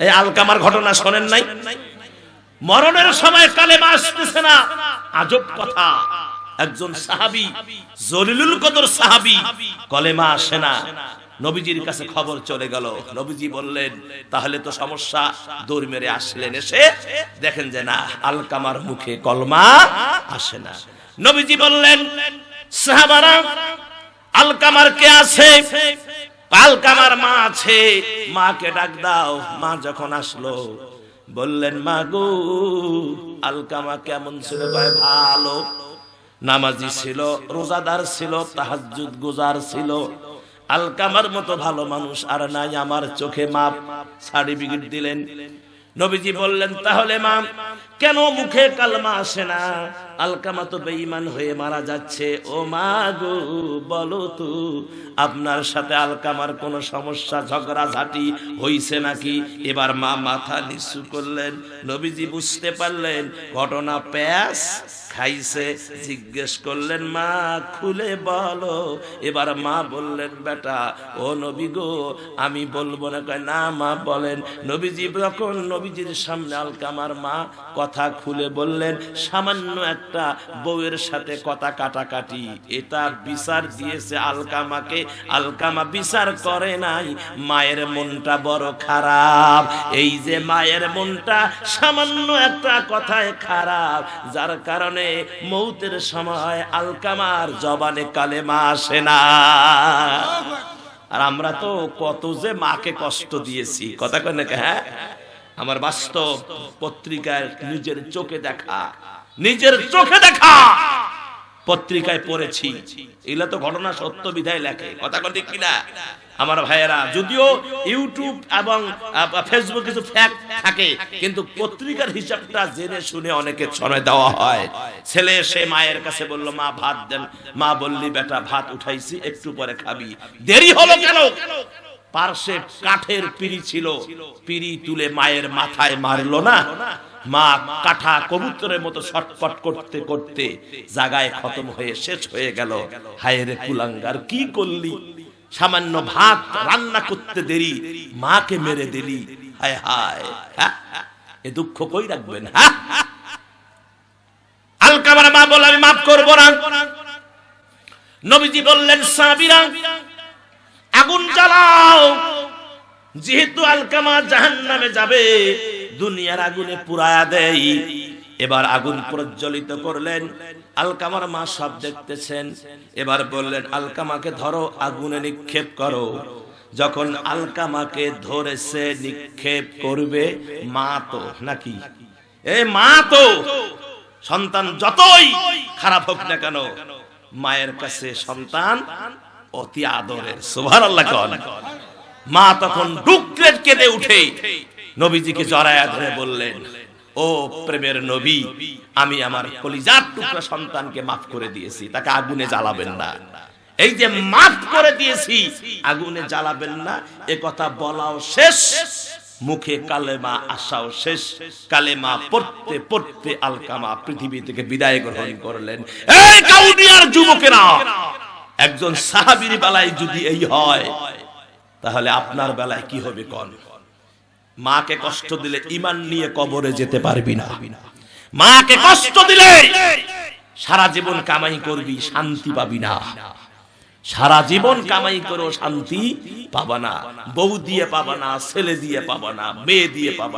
এই আলকামার ঘটনা শোনেন নাই? মরণের সময় কালেমা আসতেছে না। আজব কথা। একজন সাহাবি, জলিলুল কদর সাহাবি, কলেমা আসে না। নবীজির কাছে খবর চলে গেল। নবীজি বললেন, তাহলে তো সমস্যা। দৌড় মেরে আসলেন এসে। দেখেন যে না, আলকামার মুখে কলমা আসে না। নবীজি বললেন, সাহাবারা, আলকামার কে আছে? আলকামার মা আছে, মাকে ডাক দাও। মা যখন আসলো, বললেন, মা গো আলকামা কেমন ছিল? ভাই, ভালো। নামাজি ছিল, রোজাদার ছিল, তাহাজ্জুদ গুজার ছিল। আলকামার মতো ভালো মানুষ আর নাই, আমার চোখে মাপ। সার্টিফিকেট দিলেন। নবীজি বললেন, তাহলে মা, কেন মুখে কালমা আসে না? আলকামা তো বেঈমান হয়ে মারা যাচ্ছে। ও মা গো, বলো তো, আপনার সাথে আলকামার কোনো সমস্যা ঝগড়া ঝাঁটি হইছে নাকি? এবার মা মাথা নিচু করলেন। নবীজি বুঝতে পারলেন, ঘটনা প্যাস। খাইছে, জিজ্ঞেস করলেন, মা, খুলে বলো। এবার মা বললেন, বেটা, ও নবী গো, আমি বলব না। কয়, না মা, বলেন। নবীজি যখন নবীজির সামনে আলকামার মা কথা খুলে বললেন, সামান্য একটা বউয়ের সাথে কথা কাটাকাটি, এটা বিচার দিয়েছে আলকামাকে। আলকামা বিচার করে নাই, মায়ের মনটা বড় খারাপ। এই যে মায়ের মনটা সামান্য একটা কথায় খারাপ, যার কারণে মৌতের সময় আলকামার জবানে কালেমা আসে না। আর আমরা তো কত যে মাকে কষ্ট দিয়েছি, কথা কেন হ্যাঁ? আমার বাস্তব পত্রিকায় নিজের চোখে দেখা, নিজের চোখে দেখা। পত্রিকায় পড়েছি। এগুলা তো ঘটনা সত্য বিধায় লেখে। কথা কথা ঠিক কিনা? আমার ভাইয়েরা, যদিও ইউটিউব এবং ফেসবুক কিছু ফ্যাক্ট থাকে, কিন্তু পত্রিকার হিসাবটা জেনে শুনে অনেকে সময় দেওয়া হয়। ছেলে এসে মায়ের কাছে বলল, মা, ভাত দেন। মা বললি, বেটা, ভাত উঠাইছি, একটু পরে খাবি। দেরি হলো কেন? পার্শ্বে কাঠের পিড়ি ছিল। পিড়ি তুলে মায়ের মাথায় মারলো না? মা কাঠা কবুতরের মতো ছটফট করতে করতে জাগায় খতম হয়ে শেষ হয়ে গেল। হায়রে কুলাঙ্গার, কি করলি? সামান্য ভাত রান্না করতে দেরি, মাকে মেরে দিলি। হায় হায় হ্যাঁ? এ দুঃখ কই রাখবেন হ্যাঁ? আলকামার মা বলে, আমি মাফ করব না। নবীজি বললেন সাবিরা আগুন জ্বালাও। যেহেতু আলকামা জাহান নামে যাবে দুনিয়ার আগুনে পুরায়া দেয় এবার আগুন প্রজ্বলিত করলেন। আলকামার মা সব দেখতেছেন। এবার বললেন, আলকামাকে ধরো, আগুনে নিক্ষেপ করো। যখন আলকামাকে ধরেছে, নিক্ষেপ করবে, মা তো নাকি? এ মা তো! সন্তান যতই খারাপ হোক না কেন, মায়ের কাছে সন্তান অতি আদরের। সুভার আল্লাহ মা তখন ডুকরে কেঁদে উঠে। নবীজিকে জড়ায়া ধরে বললেন, ও প্রেমের নবী, আমি আমার কলিজার টুকরা সন্তানকে মাফ করে দিয়েছি, তাকে আগুনে জ্বালাবেন না। এই যে মাফ করে দিয়েছি, আগুনে জ্বালাবেন না, এ কথা বলাও শেষ, মুখে কালেমা আসাও শেষ, কালেমা পড়তে পড়তে আলকামা পৃথিবী থেকে বিদায় গ্রহণ করলেন। এই কাউনিয়ার যুবকেরা, একজন সাহাবীর বেলায় যদি এই হয়, তাহলে আপনার বেলায় কি হবে কন? মাকে কষ্ট দিলে ইমান নিয়ে কবরে যেতে পারবি না। মাকে কষ্ট দিলে সারা জীবন কামাই করবি শান্তি পাবি না। সারা জীবন কামাই করো শান্তি পাবা না। বউ দিয়ে পাবানা ছেলে দিয়ে পাবানা মেয়ে দিয়ে পাবা